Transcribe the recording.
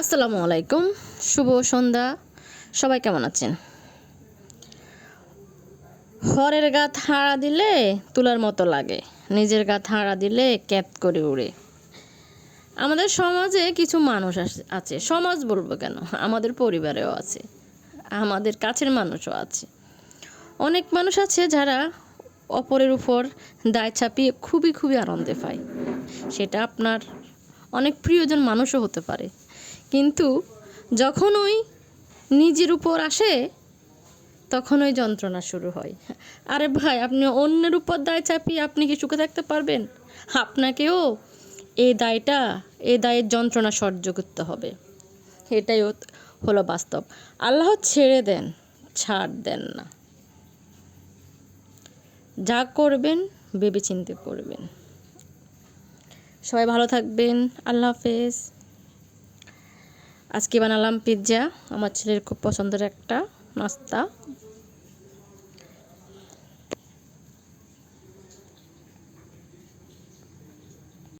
আসসালামু আলাইকুম। শুভ সন্ধ্যা। সবাই কেমন আছেন? হরের গাত হাড়া দিলে তুলার মতো লাগে। নিজের গাত হাড়া দিলে ক্যাত করে উড়ে। আমাদের সমাজে কিছু মানুষ আছে। সমাজ বলব কেন? আমাদের পরিবারেও আছে। আমাদের কাছের মানুষও আছে। অনেক মানুষ আছে যারা অপরের উপর দায় চাপিয়ে খুবই খুবই আনন্দে পায়। সেটা আপনার অনেক প্রিয়জন মানুষও হতে পারে। কিন্তু যখন ওই নিজের উপর আসে, তখন ওই যন্ত্রণা শুরু হয়। আরে ভাই, আপনি অন্যের উপর দায় চাপিয়ে আপনি কি সুখে থাকতে পারবেন? আপনাকেও এই দায়টা, এই দায়ের যন্ত্রণা সহ্য করতে হবে। এটাই হলো বাস্তব। আল্লাহ ছেড়ে দেন, ছাড় দেন না। যা করবেন ভেবে চিন্তে করবেন। সবাই ভালো থাকবেন। আল্লাহ হাফেজ। আজকে বানালাম পিৎজা আমার ছেলের খুব পছন্দের একটা নাস্তা।